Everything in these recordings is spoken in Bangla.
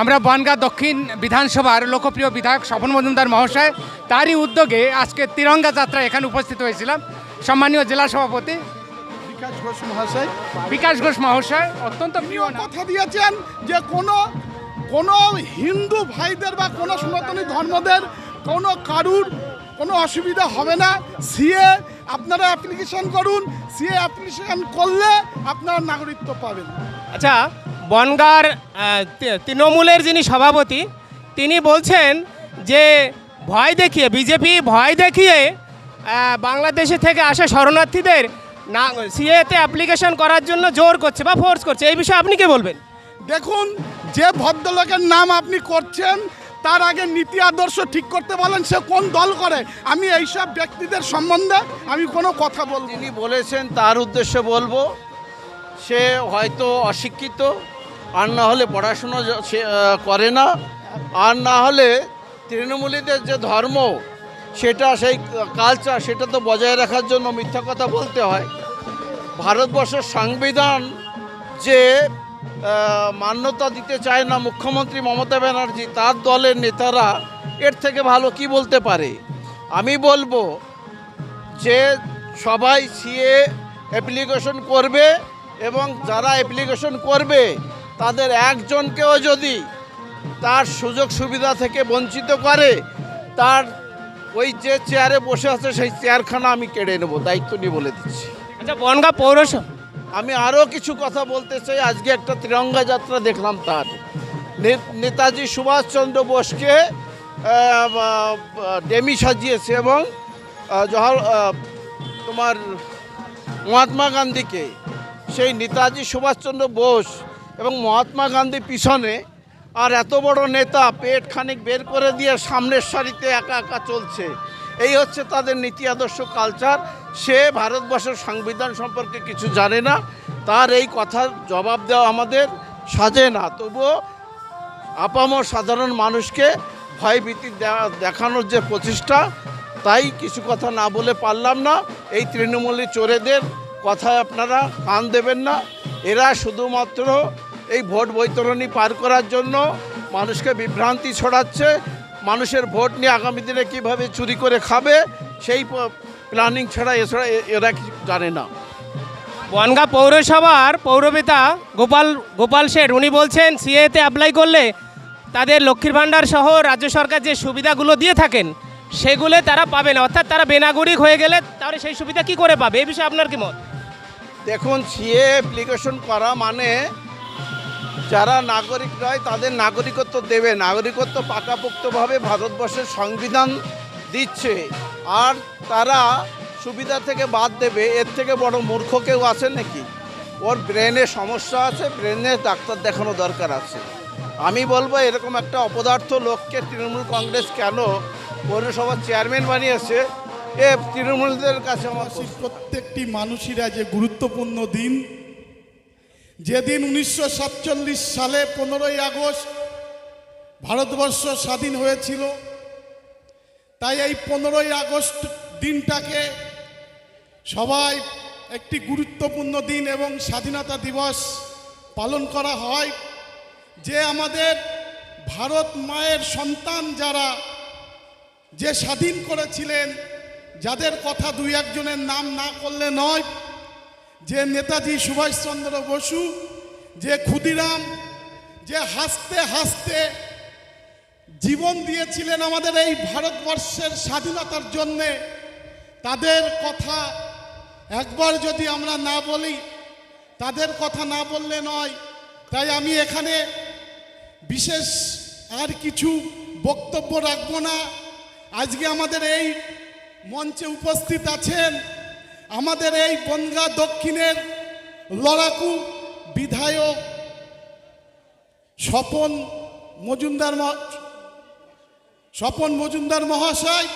আমরা বনগাঁ দক্ষিণ বিধানসভার লোকপ্রিয় বিধায়ক স্বপন মজুমদার মহাশয় তারই উদ্যোগে আজকে তিরঙ্গা যাত্রা এখানে উপস্থিত হয়েছিলাম। সম্মানীয় জেলা সভাপতি বিকাশ ঘোষ মহাশয়। বিকাশ ঘোষ মহাশয় অত্যন্ত প্রিয় কথা দিয়েছেন যে কোনো কোনো হিন্দু ভাইদের বা কোনো সনাতনী ধর্মদের কোনো কারুর কোনো অসুবিধা হবে না। সিএ আপনারা অ্যাপ্লিকেশন করুন। সিএ অ্যাপ্লিকেশন করলে আপনারা নাগরিকত্ব পাবেন। আচ্ছা বনগার তৃণমূলের যিনি সভাপতি তিনি বলছেন যে ভয় দেখিয়ে বিজেপি ভয় দেখিয়ে বাংলাদেশে থেকে আসা শরণার্থীদের না সিএতে অ্যাপ্লিকেশন করার জন্য জোর করছে বা ফোর্স করছে। এই বিষয়ে আপনি কি বলবেন? দেখুন যে ভদ্রলোকের নাম আপনি করছেন তার আগে নীতি আদর্শ ঠিক করতে বলেন সে কোন দল করে? আমি এইসব ব্যক্তিদের সম্বন্ধে আমি কোনো কথা বলব। তিনি বলেছেন তার উদ্দেশ্যে বলব সে হয়তো অশিক্ষিত আর না হলে পড়াশুনো করে না। আর না হলে তৃণমূলীদের যে ধর্ম, সেটা সেই কালচার সেটা তো বজায় রাখার জন্য মিথ্যা কথা বলতে হয়। ভারতবর্ষের সংবিধান যে মান্যতা দিতে চায় না মুখ্যমন্ত্রী মমতা ব্যানার্জি, তার দলের নেতারা, এর থেকে ভালো কি বলতে পারে? আমি বলব যে, সবাই সিএ অ্যাপ্লিকেশন করবে এবং যারা অ্যাপ্লিকেশন করবে তাদের একজনকেও যদি তার সুযোগ সুবিধা থেকে বঞ্চিত করে তার ওই যে চেয়ারে বসে আছে সেই চেয়ারখানা আমি কেড়ে নেব দায়িত্ব নিয়ে বলে দিচ্ছি। আচ্ছা বনগাঁ পৌরসভা। আমি আরও কিছু কথা বলতে চাই আজকে একটা তিরঙ্গা যাত্রা দেখলাম তার। নেতাজি সুভাষচন্দ্র বোসকে ডেমি সাজিয়েছে এবং আহ, তোমার মহাত্মা গান্ধীকে সেই নেতাজি সুভাষচন্দ্র বোস এবং মহাত্মা গান্ধী পিছনে আর এত বড় নেতা পেট খানিক বের করে দিয়ে সামনের সারিতে একা একা চলছে। এই হচ্ছে তাদের নীতি আদর্শ কালচার। সে ভারতবর্ষের সংবিধান সম্পর্কে কিছু জানে না। তার এই কথার জবাব দেওয়া আমাদের সাজে না। তবুও আপামর সাধারণ মানুষকে ভয়ভীতি দেখানোর যে প্রচেষ্টা, তাই কিছু কথা না বলে পারলাম না। এই তৃণমূলী চোরেদের কথায় আপনারা কান দেবেন না। এরা শুধুমাত্র এই ভোট বৈতরণী পার করার জন্য মানুষকে বিভ্রান্তি ছড়াচ্ছে। মানুষের ভোট নিয়ে আগামী দিনে কীভাবে চুরি করে খাবে সেই প্ল্যানিং ছাড়া এছাড়া এরা জানে না। বনগাঁ পৌরসভার পৌরপিতা গোপাল গোপাল শেঠ উনি বলছেন সিএতে অ্যাপ্লাই করলে তাদের লক্ষ্মীর ভাণ্ডার সহ রাজ্য সরকার যে সুবিধাগুলো দিয়ে থাকেন সেগুলো তারা পাবে না। অর্থাৎ তারা বেনাগরিক হয়ে গেলে তাহলে সেই সুবিধা কি করে পাবে? এই বিষয়ে আপনার কি মত? দেখুন সিএ অ্যাপ্লিকেশন করা মানে যারা নাগরিক নয়, তাদের নাগরিকত্ব দেবে। নাগরিকত্ব পাকাপোক্তভাবে ভারতবর্ষের সংবিধান দিচ্ছে। আর তারা সুবিধা থেকে বাদ দেবে, এর থেকে বড় মূর্খ কেউ আছে নাকি? ওর ব্রেনে সমস্যা আছে, ব্রেনে ডাক্তার দেখানো দরকার আছে। আমি বলব, এরকম একটা অপদার্থ লোককে তৃণমূল কংগ্রেস কেন পৌরসভার চেয়ারম্যান বানিয়েছে? এ তৃণমূলদের কাছে আমার প্রত্যেকটি মানুষেরা যে গুরুত্বপূর্ণ দিন। যেদিন উনিশশো সাতচল্লিশ সালে পনেরোই আগস্ট ভারতবর্ষ স্বাধীন হয়েছিল, তাই এই পনেরোই আগস্ট দিনটাকে সবাই একটি গুরুত্বপূর্ণ দিন এবং স্বাধীনতা দিবস পালন করা হয়। যে আমাদের ভারত মায়ের সন্তান যারা, যে স্বাধীন করেছিলেন, যাদের কথা দুই একজনের নাম না করলে নয় যে নেতাজি সুভাষচন্দ্র বসু, যে ক্ষুদিরাম, যে হাসতে হাসতে জীবন দিয়েছিলেন আমাদের এই ভারতবর্ষের স্বাধীনতার জন্যে, তাদের কথা একবার যদি আমরা না বলি, তাদের কথা না বললে নয়। তাই আমি এখানে বিশেষ আর কিছু বক্তব্য রাখব না। আজকে আমাদের এই মঞ্চে উপস্থিত আছেন আমাদের এই বনগা দক্ষিণের লড়াকু বিধায়ক স্বপন মজুমদার স্বপন মজুমদার মহাশয়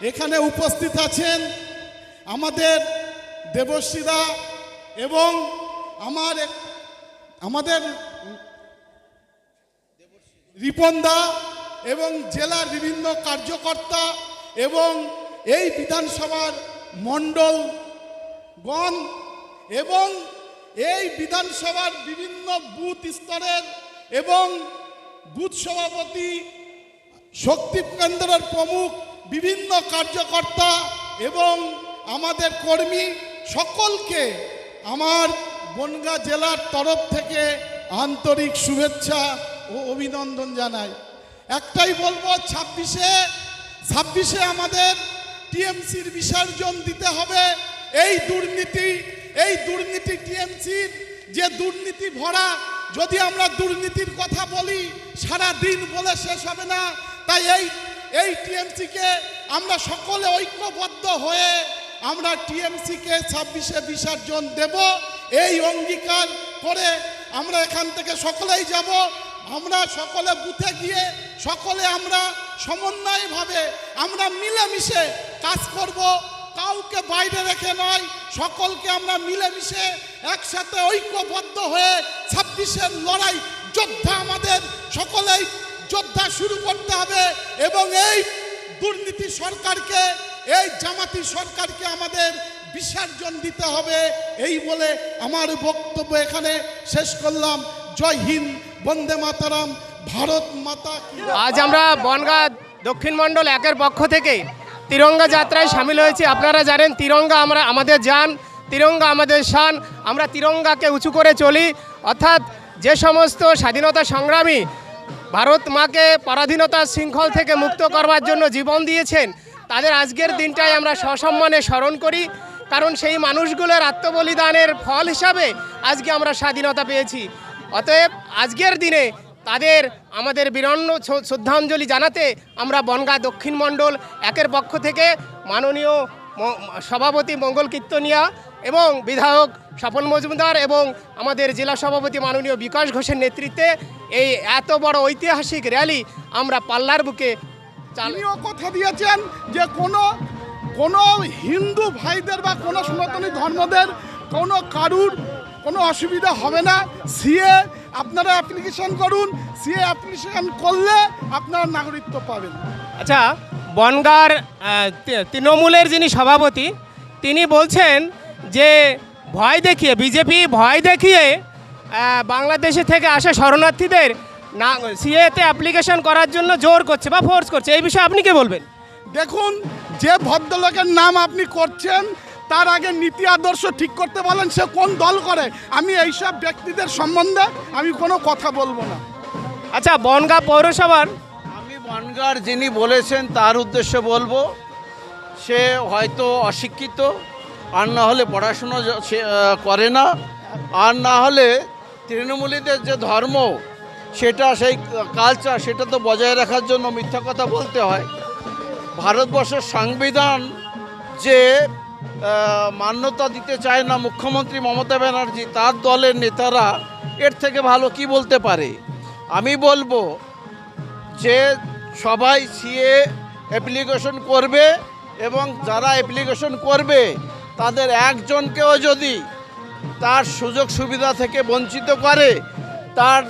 এখানে উপস্থিত আছেন। আমাদের দেবশ্রীদা এবং আমার আমাদের রিপনদা এবং জেলার বিভিন্ন কার্যকর্তা এবং এই বিধানসভার মণ্ডলগণ এবং এই বিধানসভার বিভিন্ন বুথ স্তরের এবং বুথ সভাপতি, শক্তি কেন্দ্রের প্রমুখ বিভিন্ন কার্যকর্তা এবং আমাদের কর্মী সকলকে আমার বনগাঁ জেলার তরফ থেকে আন্তরিক শুভেচ্ছা ও অভিনন্দন জানাই। একটাই বলব, ছাব্বিশে ছাব্বিশে আমাদের টিএমসির বিসর্জন দিতে হবে। এই দুর্নীতি এই দুর্নীতি টিএমসির যে দুর্নীতি ভরা, যদি আমরা দুর্নীতির কথা বলি, সারা দিন বলে শেষ হবে না। তাই এই এই টিএমসিকে আমরা সকলে ঐক্যবদ্ধ হয়ে আমরা টিএমসিকে ছাব্বিশে বিসর্জন দেব। এই অঙ্গীকার করে আমরা এখান থেকে সকলেই যাব। আমরা সকলে বুথে গিয়ে, সকলে আমরা সমন্বয়ভাবে আমরা মিলেমিশে কাজ করব। কাউকে বাইরে রেখে নয় সকলকে আমরা মিলেমিশে একসাথে ঐক্যবদ্ধ হয়ে ছাব্বিশের লড়াই যোদ্ধা আমাদের সকলেই যোদ্ধা শুরু করতে হবে এবং এই দুর্নীতি সরকারকে এই জামাতি সরকারকে আমাদের বিসর্জন দিতে হবে। এই বলে আমার বক্তব্য এখানে শেষ করলাম। জয় হিন্দ বন্দে মাতারাম ভারত মাতা আজ আমরা বনগাঁ দক্ষিণ মণ্ডল একের পক্ষ থেকে তিরঙ্গা যাত্রায় সামিল হয়েছি। আপনারা জানেন, তিরঙ্গা আমরা, আমাদের যান, তিরঙ্গা আমাদের শান, আমরা তিরঙ্গাকে উঁচু করে চলি। অর্থাৎ যে সমস্ত স্বাধীনতা সংগ্রামী ভারত মাকে পরাধীনতার শৃঙ্খল থেকে মুক্ত করবার জন্য জীবন দিয়েছেন, তাদের আজকের দিনটাই আমরা সসম্মানে স্মরণ করি। কারণ সেই মানুষগুলোর আত্মবলিদানের ফল হিসাবে আজকে আমরা স্বাধীনতা পেয়েছি। অতএব আজকের দিনে তাদের আমাদের শ্র- শ্রদ্ধাঞ্জলি জানাতে আমরা বনগাঁ দক্ষিণ মণ্ডল একের পক্ষ থেকে মাননীয় সভাপতি মঙ্গল কীর্তনিয়া এবং বিধায়ক স্বপন মজুমদার এবং আমাদের জেলা সভাপতি মাননীয় বিকাশ ঘোষের নেতৃত্বে এই এত বড় ঐতিহাসিক র্যালি আমরা পাল্লার বুকে চাল তিনিও কথা দিয়েছেন যে কোনো কোনো হিন্দু ভাইদের বা কোনো সনাতনী ধর্মদের কোনো কারুর কোনো অসুবিধা হবে না। সিএ আপনারা অ্যাপ্লিকেশন করুন। সিএ অ্যাপ্লিকেশন করলে আপনারা নাগরিকত্ব পাবেন। আচ্ছা বনগাঁর তৃণমূলের যিনি সভাপতি তিনি বলছেন যে ভয় দেখিয়ে বিজেপি ভয় দেখিয়ে বাংলাদেশে থেকে আসা শরণার্থীদের না সিএতে অ্যাপ্লিকেশন করার জন্য জোর করছে বা ফোর্স করছে। এই বিষয়ে আপনি কে বলবেন? দেখুন যে ভদ্রলোকের নাম আপনি করছেন তার আগে নীতি আদর্শ ঠিক করতে বলেন সে কোন দল করে? আমি এইসব ব্যক্তিদের সম্বন্ধে আমি কোনো কথা বলব না। আচ্ছা বনগাঁ পৌরসভার আমি বনগার যিনি বলেছেন তার উদ্দেশ্যে বলব সে হয়তো অশিক্ষিত আর না হলে পড়াশুনো সে করে না আর না হলে তৃণমূলীদের যে ধর্ম সেটা সেই কালচার সেটা তো বজায় রাখার জন্য মিথ্যা কথা বলতে হয়। ভারতবর্ষের সংবিধান যে মান্যতা দিতে চায় না মুখ্যমন্ত্রী মমতা ব্যানার্জি, তার দলের নেতারা এর থেকে ভালো কি বলতে পারে? আমি বলব যে সবাই সিএ অ্যাপ্লিকেশন করবে এবং যারা অ্যাপ্লিকেশন করবে, তাদের একজনকেও যদি তার সুযোগ সুবিধা থেকে বঞ্চিত করে, তার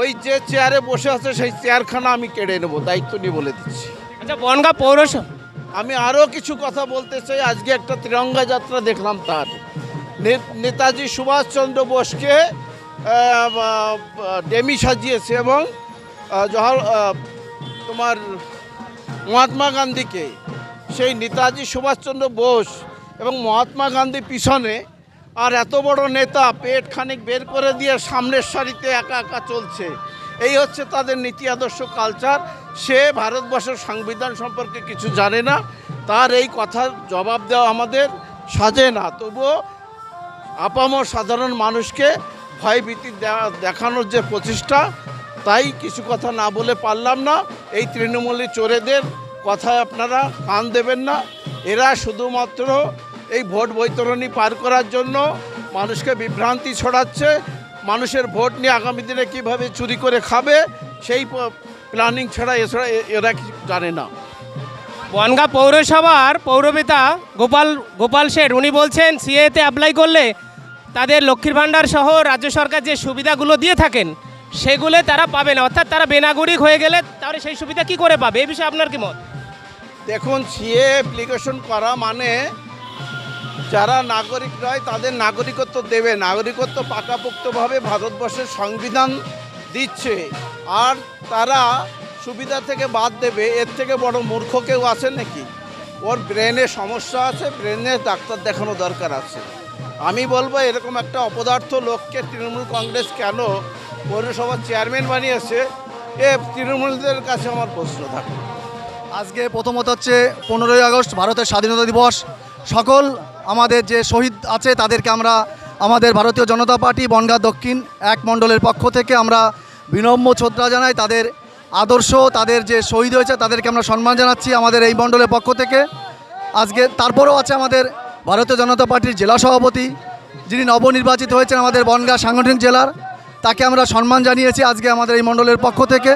ওই যে চেয়ারে বসে আছে, সেই চেয়ারখানা আমি কেড়ে নেব, দায়িত্ব নিয়ে বলে দিচ্ছি। আচ্ছা বনগাঁ পৌরসভা আমি আরও কিছু কথা বলতে চাই। আজকে একটা তিরঙ্গা যাত্রা দেখলাম তার। নেতাজি সুভাষচন্দ্র বোসকে ডেমি সাজিয়েছে এবং আহ, তোমার মহাত্মা গান্ধীকে সেই নেতাজি সুভাষচন্দ্র বোস এবং মহাত্মা গান্ধী পিছনে আর এত বড় নেতা পেট খানিক বের করে দিয়ে সামনের সারিতে একা একা চলছে। এই হচ্ছে তাদের নীতি আদর্শ কালচার। সে ভারতবর্ষের সংবিধান সম্পর্কে কিছু জানে না, তার এই কথার জবাব দেওয়া আমাদের সাজে না। তবুও আপামর সাধারণ মানুষকে ভয়ভীতি দেখানোর যে প্রচেষ্টা, তাই কিছু কথা না বলে পারলাম না। এই তৃণমূলী চোরেদের কথায় আপনারা কান দেবেন না। এরা শুধুমাত্র এই ভোট বৈতরণী পার করার জন্য মানুষকে বিভ্রান্তি ছড়াচ্ছে। মানুষের ভোট নিয়ে আগামী দিনে কীভাবে চুরি করে খাবে, সেই প্ল্যানিং ছাড়া এছাড়া এরা কিছু জানে না। বনগাঁ পৌরসভার পৌরপিতা গোপাল গোপাল শেঠ উনি বলছেন সিএতে অ্যাপ্লাই করলে তাদের লক্ষ্মীর ভাণ্ডার সহ রাজ্য সরকার যে সুবিধাগুলো দিয়ে থাকেন সেগুলো তারা পাবে না। অর্থাৎ তারা বেনাগরিক হয়ে গেলে তাহলে সেই সুবিধা কি করে পাবে? এই বিষয়ে আপনার কি মত? দেখুন সিএ অ্যাপ্লিকেশন করা মানে যারা নাগরিক নয় তাদের নাগরিকত্ব দেবে। নাগরিকত্ব পাকাপোক্তভাবে ভারতবর্ষের সংবিধান দিচ্ছে। আর তারা সুবিধা থেকে বাদ দেবে, এর থেকে বড় মূর্খ কেউ আছে নাকি? ওর ব্রেনে সমস্যা আছে, ব্রেনে ডাক্তার দেখানো দরকার আছে। আমি বলব, এরকম একটা অপদার্থ লোককে তৃণমূল কংগ্রেস কেন পৌরসভার চেয়ারম্যান বানিয়েছে, এ তৃণমূলদের কাছে আমার প্রশ্ন থাকে আজকে প্রথমত হচ্ছে পনেরোই আগস্ট ভারতের স্বাধীনতা দিবস। সকল আমাদের যে শহীদ আছে, তাদেরকে আমরা, আমাদের ভারতীয় জনতা পার্টি, বনগাঁ দক্ষিণ এক মণ্ডলের পক্ষ থেকে আমরা বিনম্র শ্রদ্ধা জানাই তাদের আদর্শ, তাদের যে শহীদ হয়েছে তাদেরকে আমরা সম্মান জানাচ্ছি আমাদের এই মণ্ডলের পক্ষ থেকে। আজকে তারপরেও আছে আমাদের ভারতীয় জনতা পার্টির জেলা সভাপতি, যিনি নবনির্বাচিত হয়েছেন আমাদের বনগাঁ সাংগঠনিক জেলার, তাকে আমরা সম্মান জানিয়েছি আজকে আমাদের এই মণ্ডলের পক্ষ থেকে।